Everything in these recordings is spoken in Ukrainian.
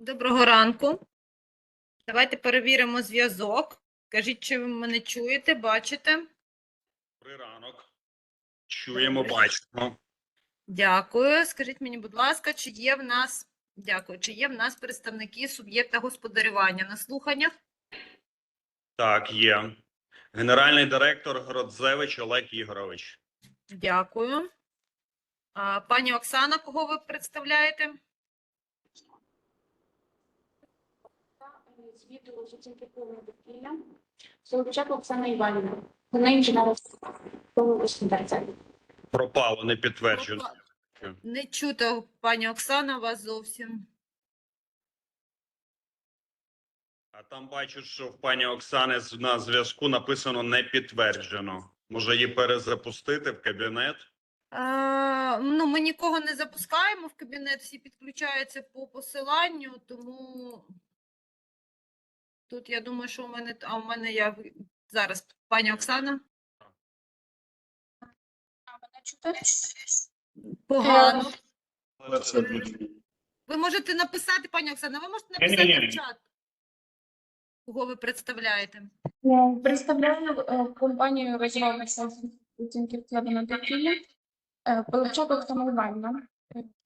Доброго ранку. Давайте перевіримо зв'язок. Кажіть, чи ви мене чуєте, бачите? Добрий ранок. Чуємо, бачимо. Дякую. Скажіть мені, будь ласка, чи є в нас дякую, чи є в нас представники суб'єкта господарювання на слуханнях? Так, є. Генеральний директор Гродзевич Олег Ігорович. Дякую. А, пані Оксана, кого ви представляєте? з відділу соціального довкілля. Солодчак Оксана Іванівна. Вона інженер господарця. Пропало, не підтверджено. Не чуто, пані Оксана, вас зовсім. А там бачу, що в пані Оксани на зв'язку написано не підтверджено. Може її перезапустити в кабінет? А, ну, ми нікого не запускаємо в кабінет, всі підключаються по посиланню, тому тут я думаю, що у мене, а у мене я зараз, пані Оксана, А мене чути? погано. Е, Ви можете написати, пані Оксана, ви можете написати в чат, кого ви представляєте. Представляю е, компанію розробництва оцінки вкладу на довкілля. Е, Поличак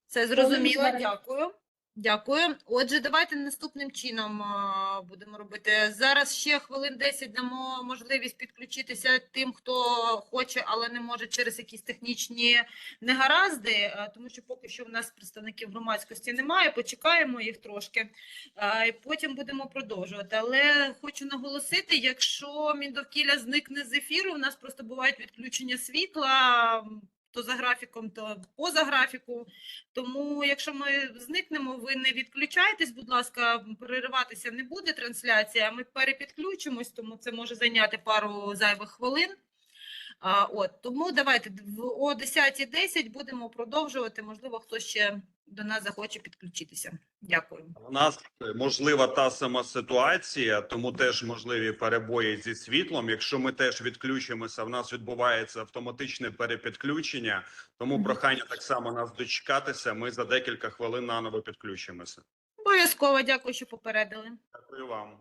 Це зрозуміло, дякую. Дякую. Отже, давайте наступним чином будемо робити. Зараз ще хвилин 10 дамо можливість підключитися тим, хто хоче, але не може через якісь технічні негаразди, тому що поки що в нас представників громадськості немає. Почекаємо їх трошки, і потім будемо продовжувати. Але хочу наголосити, якщо Міндовкілля зникне з ефіру, у нас просто бувають відключення світла. То за графіком, то поза графіку. Тому, якщо ми зникнемо, ви не відключайтесь, будь ласка, перериватися не буде трансляція. Ми перепідключимось, тому це може зайняти пару зайвих хвилин. А, от тому давайте о 10.10 будемо продовжувати. Можливо, хтось ще до нас захоче підключитися. Дякую. У нас е, можлива та сама ситуація, тому теж можливі перебої зі світлом. Якщо ми теж відключимося, в нас відбувається автоматичне перепідключення. Тому прохання так само нас дочекатися. Ми за декілька хвилин наново підключимося. Обов'язково дякую, що попередили. Дякую вам.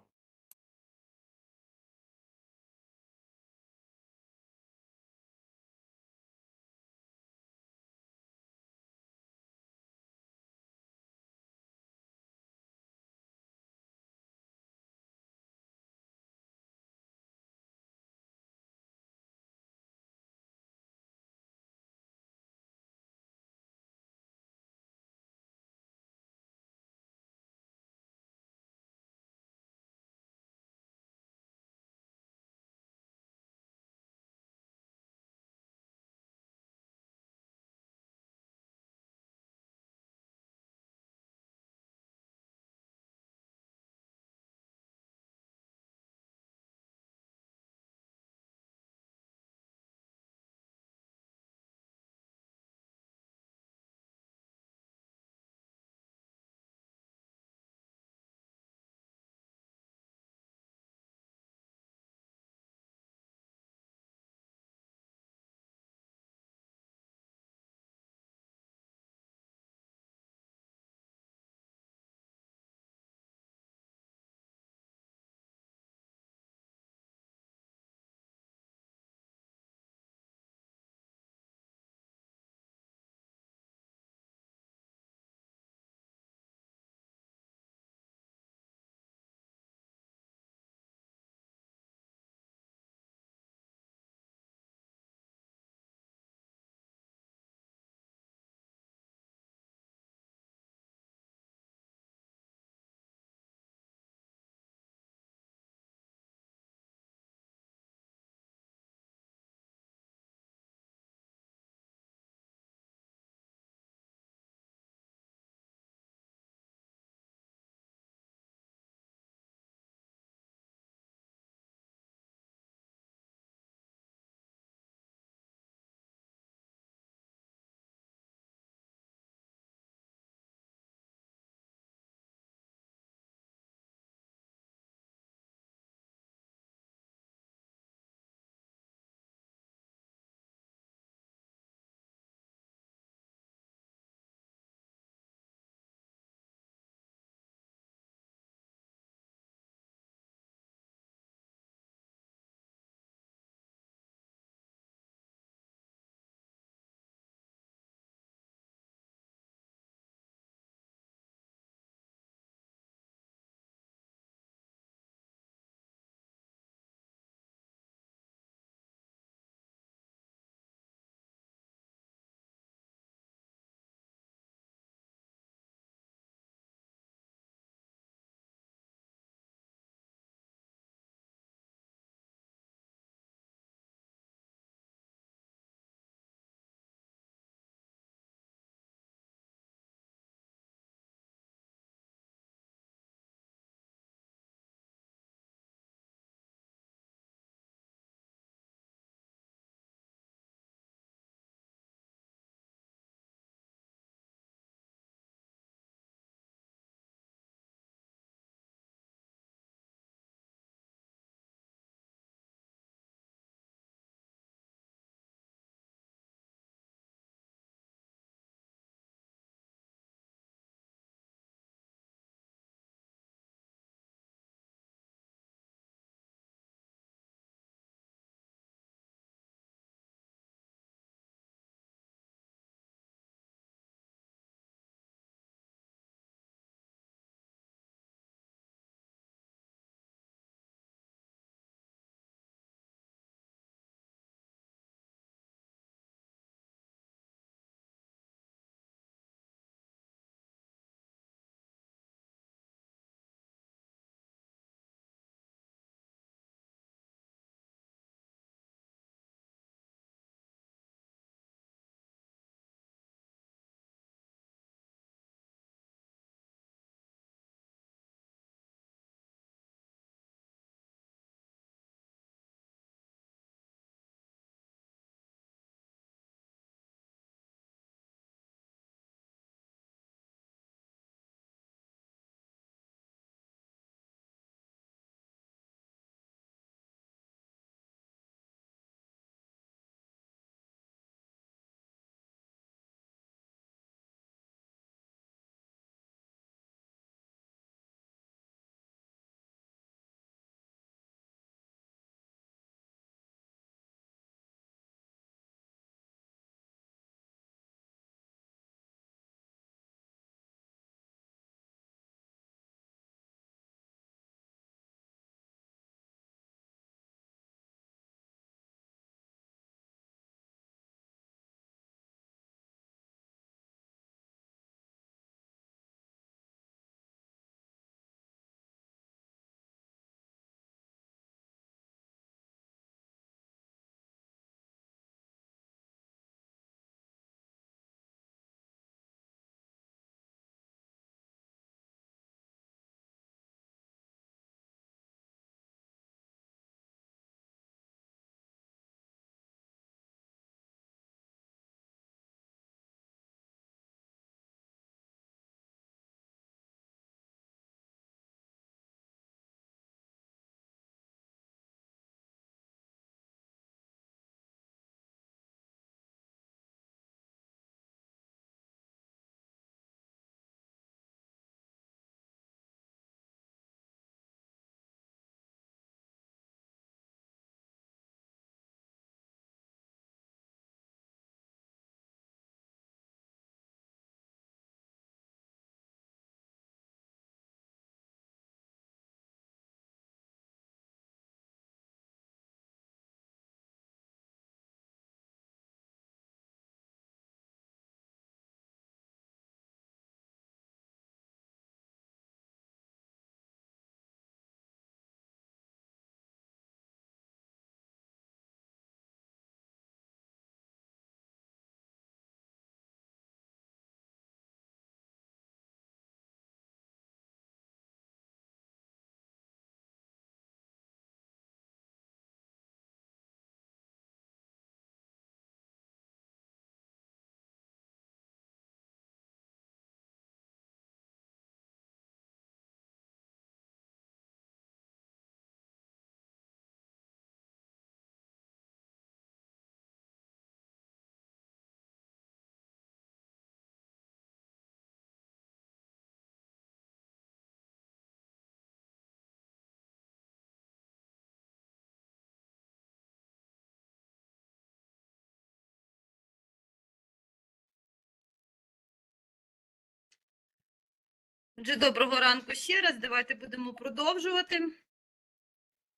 Отже, доброго ранку ще раз. Давайте будемо продовжувати.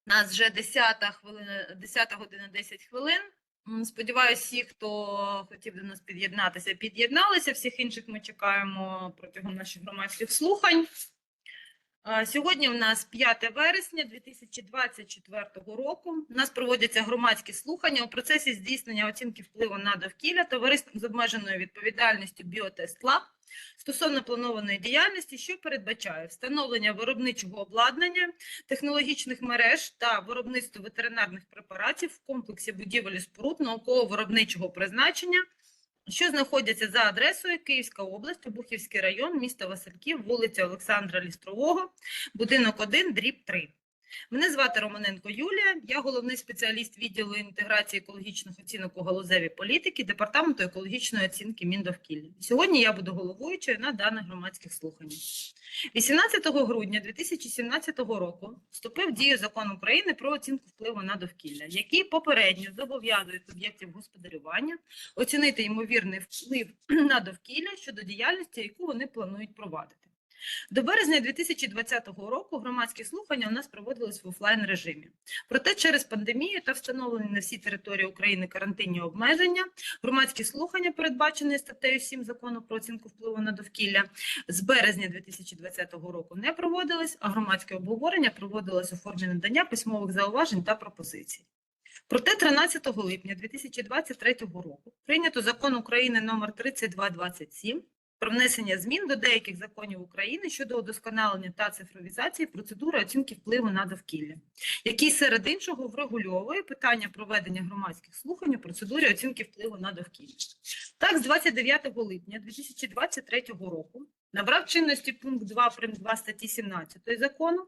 Нас вже 10 хвилина, 10 година 10 хвилин. М, Сподіваюсь, всі, хто хотів до нас під'єднатися, під'єдналися. Всіх інших ми чекаємо протягом наших громадських слухань. Сьогодні у нас 5 вересня 2024 року. У нас проводяться громадські слухання у процесі здійснення оцінки впливу на довкілля товариством з обмеженою відповідальністю Біотест Лаб стосовно планованої діяльності, що передбачає встановлення виробничого обладнання, технологічних мереж та виробництво ветеринарних препаратів в комплексі будівель споруд науково-виробничого призначення, що знаходяться за адресою Київська область, Обухівський район, місто Васильків, вулиця Олександра Лістрового, будинок 1, дріб 3. Мене звати Романенко Юлія, я головний спеціаліст відділу інтеграції екологічних оцінок у галузевій політики Департаменту екологічної оцінки Міндовкілля. Сьогодні я буду головуючою на даних громадських слуханнях. 18 грудня 2017 року вступив в дію закон України про оцінку впливу на довкілля, який попередньо зобов'язує суб'єктів господарювання оцінити ймовірний вплив на довкілля щодо діяльності, яку вони планують провадити. До березня 2020 року громадські слухання у нас проводились в офлайн режимі. Проте через пандемію та встановлені на всій території України карантинні обмеження, громадські слухання, передбачені статтею 7 закону про оцінку впливу на довкілля, з березня 2020 року не проводились, а громадське обговорення проводилось у формі надання письмових зауважень та пропозицій. Проте 13 липня 2023 року прийнято закон України номер 3227 про внесення змін до деяких законів України щодо удосконалення та цифровізації процедури оцінки впливу на довкілля, який серед іншого врегульовує питання проведення громадських слухань у процедурі оцінки впливу на довкілля. Так, з 29 липня 2023 року набрав чинності пункт 2 прим. 2 статті 17 закону,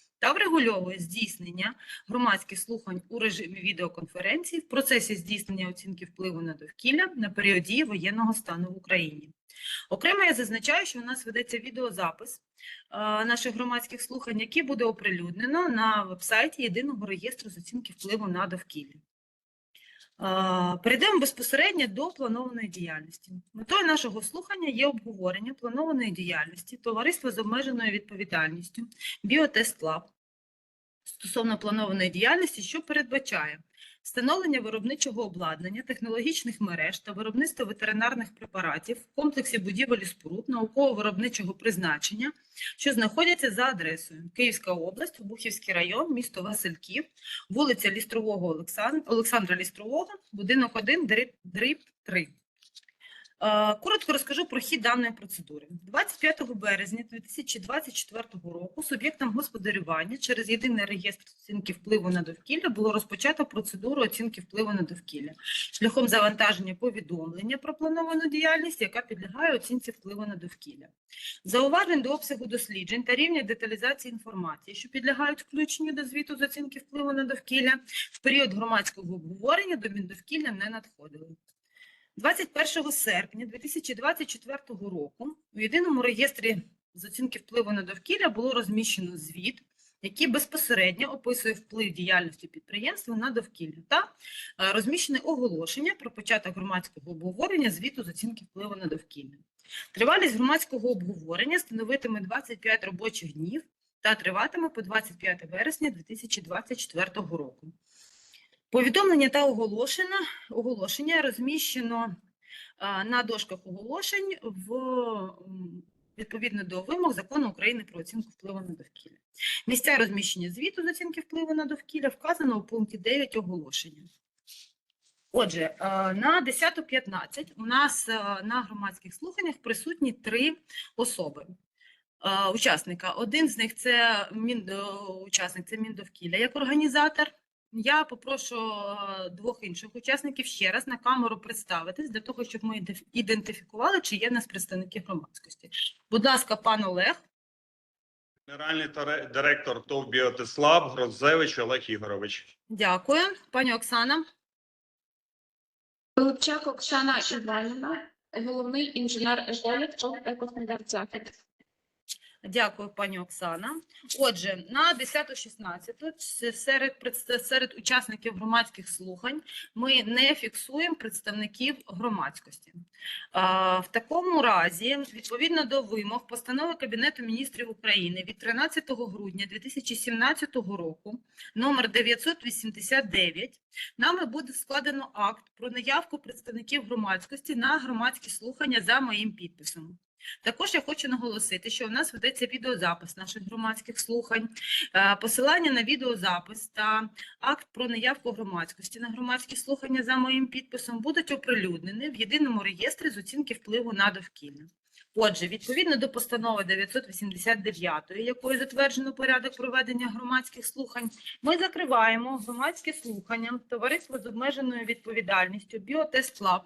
та врегульовує здійснення громадських слухань у режимі відеоконференції в процесі здійснення оцінки впливу на довкілля на період дії воєнного стану в Україні. Окремо я зазначаю, що у нас ведеться відеозапис е, наших громадських слухань, який буде оприлюднено на вебсайті Єдиного реєстру з оцінки впливу на довкілля. Перейдемо безпосередньо до планованої діяльності. Метою нашого слухання є обговорення планованої діяльності товариства з обмеженою відповідальністю Біотест Лаб стосовно планованої діяльності, що передбачає встановлення виробничого обладнання, технологічних мереж та виробництво ветеринарних препаратів в комплексі будівель і споруд науково-виробничого призначення, що знаходяться за адресою Київська область, Обухівський район, місто Васильків, вулиця Лістрового Олександра, Лістрового, будинок 1, дріб, дріб 3. Е, Коротко розкажу про хід даної процедури. 25 березня 2024 року суб'єктам господарювання через єдиний реєстр оцінки впливу на довкілля було розпочато процедуру оцінки впливу на довкілля шляхом завантаження повідомлення про плановану діяльність, яка підлягає оцінці впливу на довкілля. Зауважень до обсягу досліджень та рівня деталізації інформації, що підлягають включенню до звіту з оцінки впливу на довкілля, в період громадського обговорення до Міндовкілля не надходили. 21 серпня 2024 року у єдиному реєстрі з оцінки впливу на довкілля було розміщено звіт, який безпосередньо описує вплив діяльності підприємства на довкілля та е, розміщене оголошення про початок громадського обговорення звіту з оцінки впливу на довкілля. Тривалість громадського обговорення становитиме 25 робочих днів та триватиме по 25 вересня 2024 року. Повідомлення та оголошення, оголошення розміщено на дошках оголошень в відповідно до вимог закону України про оцінку впливу на довкілля. Місця розміщення звіту з оцінки впливу на довкілля вказано у пункті 9 оголошення. Отже, на 10.15 у нас на громадських слуханнях присутні три особи. Учасника. Один з них це е, учасник, це Міндовкілля як організатор. Я попрошу е, двох інших учасників ще раз на камеру представитись для того, щоб ми ідентифікували, чи є в нас представники громадськості. Будь ласка, пан Олег. Генеральний директор ТОВ «Біотислаб» Грозевич Олег Ігорович. Дякую. Пані Оксана. Пилипчак Оксана Іванівна, головний інженер-еколог ТОВ «Екостандарт Захід». Дякую, пані Оксана. Отже, на 10.16 с- серед, серед учасників громадських слухань ми не фіксуємо представників громадськості. В такому разі, відповідно до вимог постанови Кабінету міністрів України від 13 грудня 2017 року, номер 989, нами буде складено акт про наявку представників громадськості на громадські слухання за моїм підписом. Також я хочу наголосити, що у нас ведеться відеозапис наших громадських слухань. Е, Посилання на відеозапис та акт про наявку громадськості на громадські слухання за моїм підписом будуть оприлюднені в єдиному реєстрі з оцінки впливу на довкілля. Отже, відповідно до постанови 989, якою затверджено порядок проведення громадських слухань, ми закриваємо громадські слухання товариства з обмеженою відповідальністю Біотест Лаб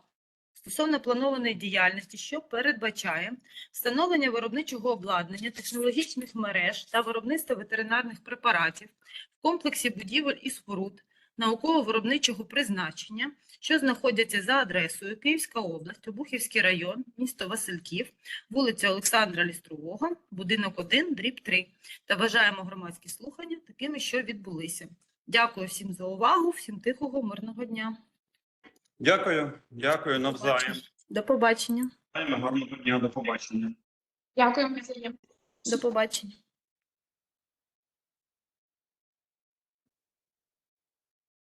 стосовно планованої діяльності, що передбачає встановлення виробничого обладнання, технологічних мереж та виробництва ветеринарних препаратів в комплексі будівель і споруд науково-виробничого призначення, що знаходяться за адресою Київська область, Обухівський район, місто Васильків, вулиця Олександра Лістрового, будинок 1, дріб 3. Та вважаємо громадські слухання такими, що відбулися. Дякую всім за увагу, всім тихого, мирного дня. Дякую, дякую навзаєм. До побачення. Гарного дня, до побачення. Дякуємо за До побачення.